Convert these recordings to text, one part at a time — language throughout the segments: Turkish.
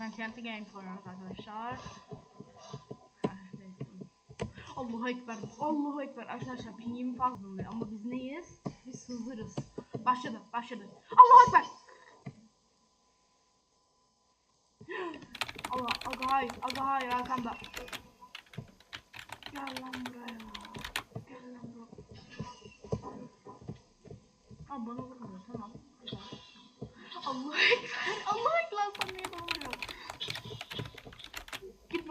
Ben TNT Games oynuyoruz arkadaşlar. Allahu Ekber. Allahu Ekber. Arkadaşlar pingim fazla oluyor ama biz neyiz? Biz hızırız. Başladı. Başladı. Allahu Ekber. Allah aga hayır. Aga hayır arkamda. Gel lan buraya. Gel lan buraya. Aa bana vurmuyor tamam. Allahu Ekber. Allahu Ekber sen niye bana vuruyorsun?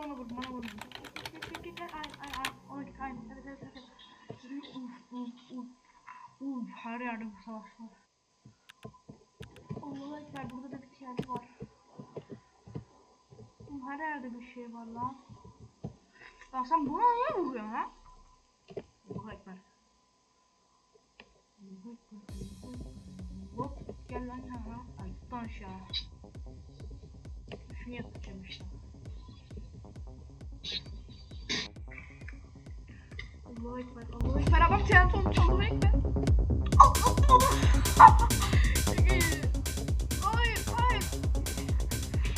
Git bana vur, bana vur. Git git git. Ay ay ay. Ona git ay. Hadi hadi hadi. Uf uf uf. Uf her yerde bu savaş var. Allahu Ekber burada da bir TNT var. Her yerde bir şey var lan. Ya sen buna niye vuruyorsun ha? Allahu Ekber. Hop gel lan sana. Ay tuttan aşağı. Şunu yapacağım işte. Allahu Ekber. Allahu Ekber. Adam TNT olmuş. Allahu Ekber. Al al. Hayır hayır.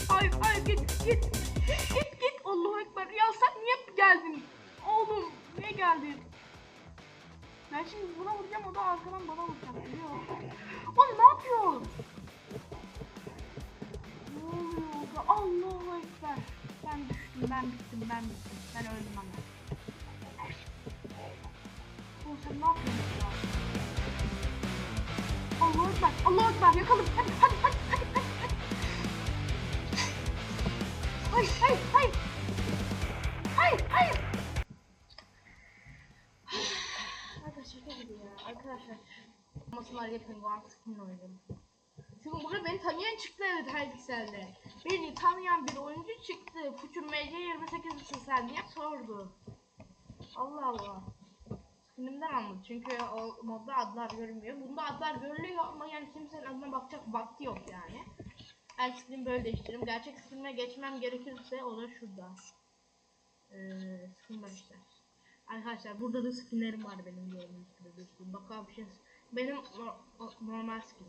Hayır hayır git git. Git git Allahu Ekber. Ya sen niye geldin? Oğlum niye geldin? Ben şimdi buna vuracağım o da arkadan bana vuracak biliyor Oğlum ne yapıyorsun? Ben bittim ben bittim. Ben öldüm ama. Oğlum sen ne yapıyorsun ya? Allahu Ekber. Allahu Ekber yakalım. Hadi hadi hadi hadi hadi. Hayır hayır hayır. Hayır hayır. Arkadaşlar şaka gibi ya. Arkadaşlar. Masumlar yapın Guan skinle oynadım. Çünkü burada beni tanıyan çıktı evet her pikselde. Beni tanıyan bir oyuncu çıktı. Future MC28 misin sen diye sordu. Allah Allah. Skinimden anladı çünkü o modda adlar görünmüyor. Bunda adlar görülüyor ama yani kimsenin adına bakacak vakti yok yani. Ben skinimi böyle değiştiririm. Gerçek skinime geçmem gerekirse o da şurada. Ee, skin var işte. Arkadaşlar burada da skinlerim var benim gördüğünüz gibi. Bakalım bir şey. Benim normal skin.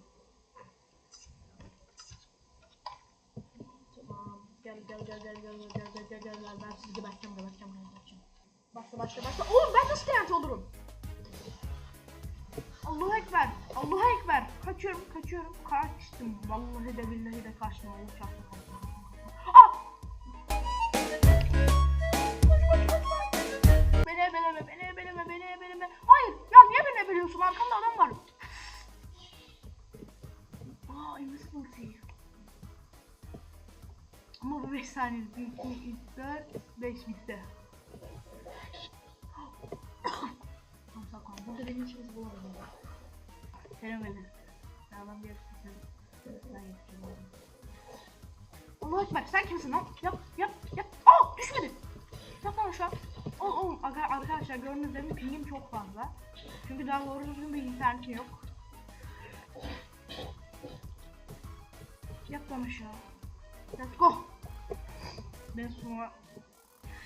Tamam. Gel gel gel gel gel gel gel gel gel gel ben sizi geberteceğim geberteceğim geberteceğim. Başla başla başla. Oğlum ben nasıl TNT olurum? Allahu Ekber. Allahu Ekber. Kaçıyorum kaçıyorum. Kaçtım. Vallahi de billahi de kaçtım. Allah çarptı. Ah! Beni ebeleme, beni ebeleme, beni ebeleme. Hayır, ya niye beni ebeliyorsun? Arkamda adam var. Aa, invisibility. Ama bu 5 saniye. 1, 2, 3, 4, 5 bitti. Tamam saklan. Burada benim işimizi bulamadım. Selam beni. Sağlam bir sen. Ben onu. Allah ekber sen kimsin lan? Yap yap yap. Aa düşmedi. Yap lan şu an. Oğlum oğlum aga- arkadaşlar gördüğünüz gibi pingim çok fazla. Çünkü daha doğru düzgün bir internetim yok. Yap lan aşağı. Let's go. Ben sonra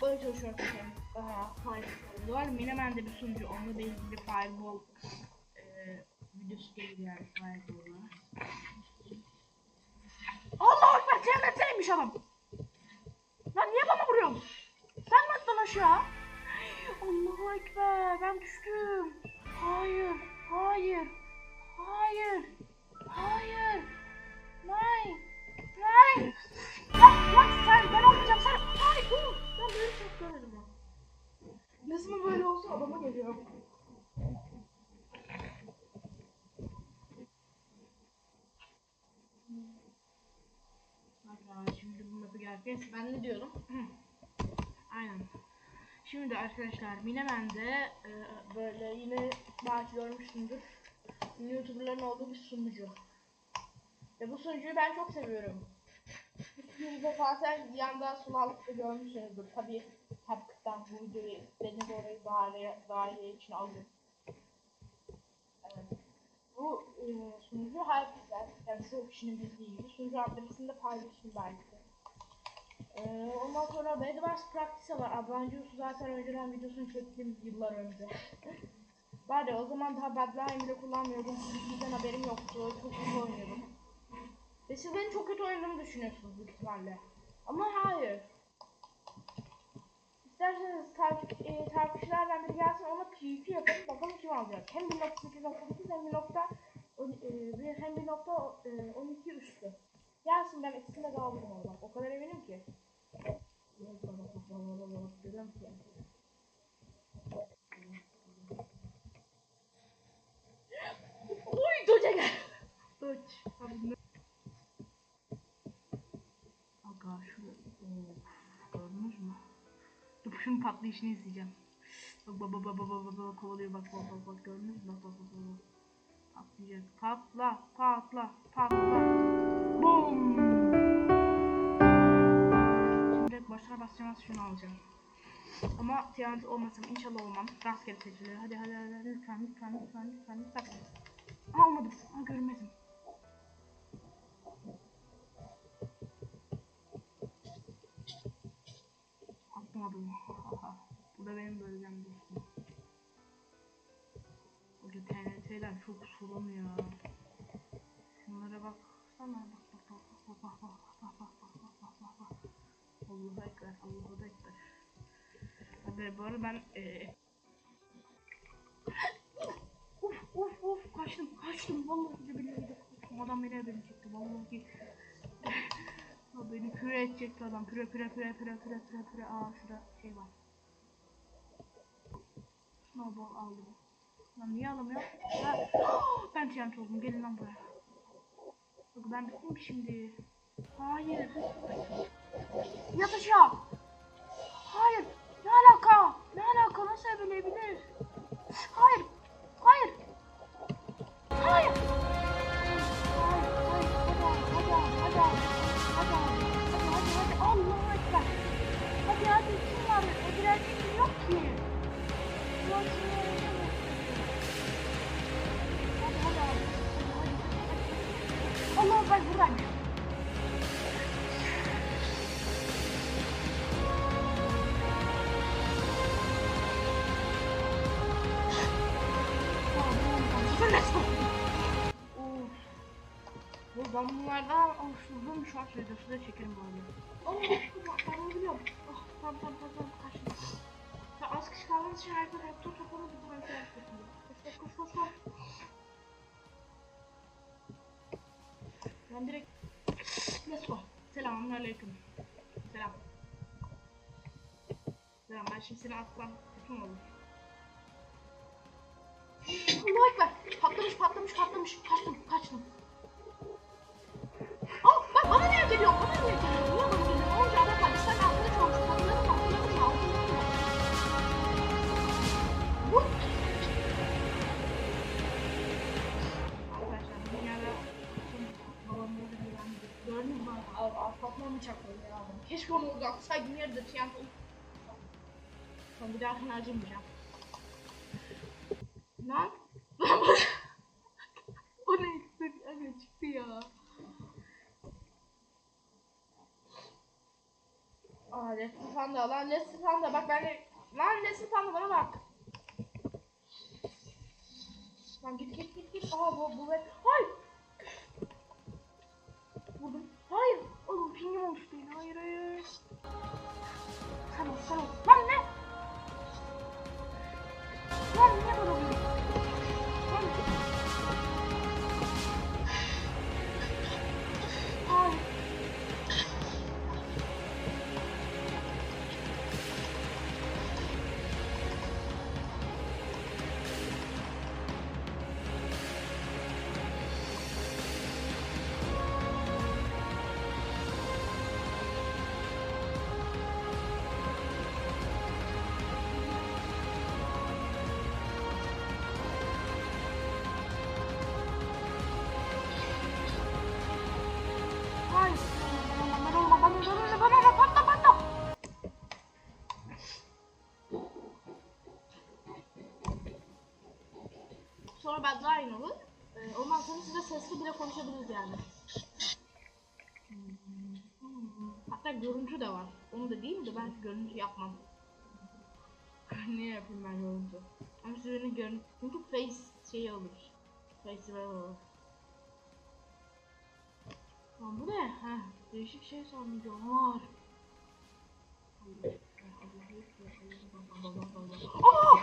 böyle çalışıyorum. Aha, Fireball var. Minemen'de bir sunucu. Onunla da ilgili Fireball eee videosu gelir yani Fireball'a. Allah ekber TNT'ymiş adam. Lan niye bana vuruyorsun? Sen mi attın aşağı? Allahu ekber ben düştüm. Hayır, hayır, hayır. Ben böyle çok böyle olsa adama geliyor. Arkadaşlar şimdi bu map'i geleceğiz. Ben ne diyorum? Aynen. Şimdi arkadaşlar Minemen'de e, böyle yine belki görmüşsündür. YouTuber'ların olduğu bir sunucu. Ve bu sunucuyu ben çok seviyorum. Yüzde zaten bir yanda sulanlıkta görmüşsünüzdür. Tabi Tapkık'tan bu videoyu istediğiniz orayı dahiliye, dahiliye için. Evet. Bu e, sunucu herkese, yani çoğu kişinin bildiği gibi sunucu adresini de paylaşayım belki. Ee, ondan sonra Bedwars Practice var. Advanced zaten önceden videosunu çektim yıllar önce. Ya o zaman daha Badline bile kullanmıyordum. Bizden haberim yoktu. Çok kötü oynuyordum. Ve siz benim çok kötü oynadığımı düşünüyorsunuz büyük ihtimalle. Ama hayır. İsterseniz takip, e, takipçilerden biri gelsin ona PvP yapalım bakalım kim alacak. Hem 1.8.8 hem 1. on- e, bir- hem 1.12 üstü. Gelsin ben ikisini de alırım oradan. O kadar eminim ki. Görüyor musun? Uy Doge gel. Doge. Abi ne? Aga şurada. Of, gördünüz mü? Dur şunun patlayışını izleyeceğim. Bak bak bak bak bak bak bak kovalıyor bak bak bak bak gördünüz mü? Bak bak bak bak. Patlayacak. Patla patla patla. Boom. Şimdi başına basacağım şunu alacağım. Ama TNT olmasam inşallah olmam. Rastgele seçiliyor. Hadi hadi hadi lütfen lütfen lütfen lütfen lütfen. Aa, olmadı. Aa, görmedim. Ekber, Allahu Ekber. Hadi bu arada ben eee Uf uf uf kaçtım kaçtım. Vallahi de de kaçtım. Adam beni beni çekti. Vallahi Ha, beni püre edecekti adam. Püre püre püre püre püre püre püre aa şurada şey var. Snowball aldım. Lan niye alamıyorum? Ha, ben TNT oldum. Gelin lan buraya. Bak ben bittim şimdi? Hayır Yatışa. Hayır. Ne alaka? Ne alaka? Nasıl evlenebilir? Hayır. Hayır. Hayır. Allah'a ekber. Hadi hadi kim var? Ödülenecek kim yok ki? Yok ki. Allah'ım ben buradayım. Ben bunlardan hoşlandım şu an videosu da çekerim bu arada. Oh, ben bunu biliyorum. Oh, tamam tamam tamam kaçtım. Ya az kişi kaldığımız için reaktör toplamadı bu harita yapıyorsun. Koş koş koş koş koş. Ben direkt Let's go. Selamun aleyküm. Selam. Selam ben şimdi seni atsam kötü mü olur? Allah ekber. Patlamış patlamış patlamış. Kaçtım kaçtım. Patlamı çakıyorum ya. Keşke onu uzatsaydım yerde TNT. Son bir daha harcamayacağım. Lan Aa Leslie Panda lan Leslie Panda bak ben de... Lan Leslie Panda bana bak. Lan git git git git. Aa bu bu ve... Hayır. Vurdum. Hayır. Oğlum pingim olmuş değil. Hayır hayır. Sen ol. Lan ne? Lan böyle oluyor? Ee, ondan sonra size sesli bile konuşabiliriz yani. Hatta görüntü de var. Onu da değil de ben görüntü yapmam. Niye yapayım ben görüntü? Ama siz beni görüntü... Çünkü face şeyi olur. Face ver olur. Lan bu ne? Heh. Değişik şey canavar. Aa!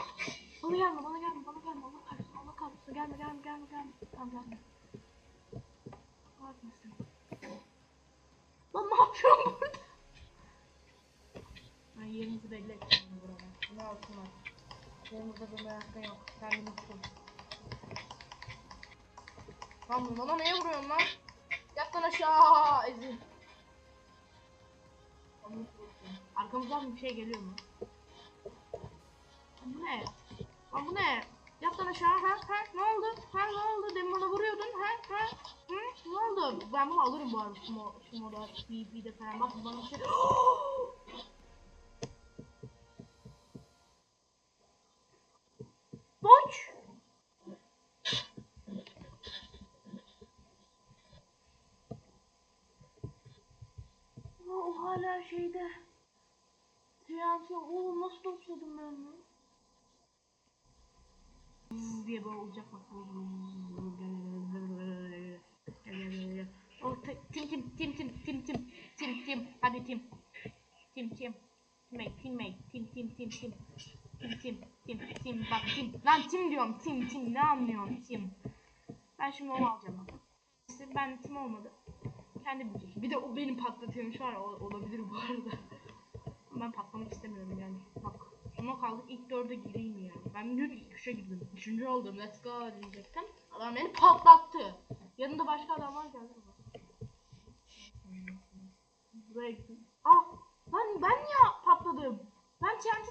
Bana gelme, bana gelme, bana gelme. Allah kahretsin, Allah kahretsin. Gelme, gelme, gelme, gelme. Gelme. Kahretsin. Lan ne yapıyorsun burada? Ben yerinizi belli ettim burada. Ne altına? Yerimizde böyle hakkın yok. Kendini tutun. Lan bu bana neye vuruyorsun lan? Yat lan aşağı ezil. Arkamızdan bir şey geliyor mu? Lan Bu ne? Lan bu ne? Yat lan aşağı ha ha ne oldu? Ha ne oldu? Demin bana vuruyordun ha ha Hı? Ne oldu? Ben bunu alırım bu arada şu, mo şu moda BB'de falan bak bana bir şey Boş. Aa, o hala şeyde. TNT oğlum nasıl dosladım ben onu? Böyle olacak bak. Oh, tim tim tim tim tim tim tim tim. Hadi tim. Tim tim. Teammate teammate tim tim tim tim. Tim tim tim tim. Bak tim. Lan tim diyorum tim tim. Ne anlıyorsun tim? Ben şimdi onu alacağım bak. İşte ben tim olmadı. Kendi bilecek bir de o benim patlatıyormuş var olabilir bu arada ben patlamak istemiyorum yani bak sona kaldık ilk dörde gireyim yani. Ben dün ilk üçe girdim. Üçüncü oldum let's go diyecektim. Adam beni patlattı. Yanında başka adamlar geldi. Buraya gittim. Ah lan ben niye patladım? Ben TNT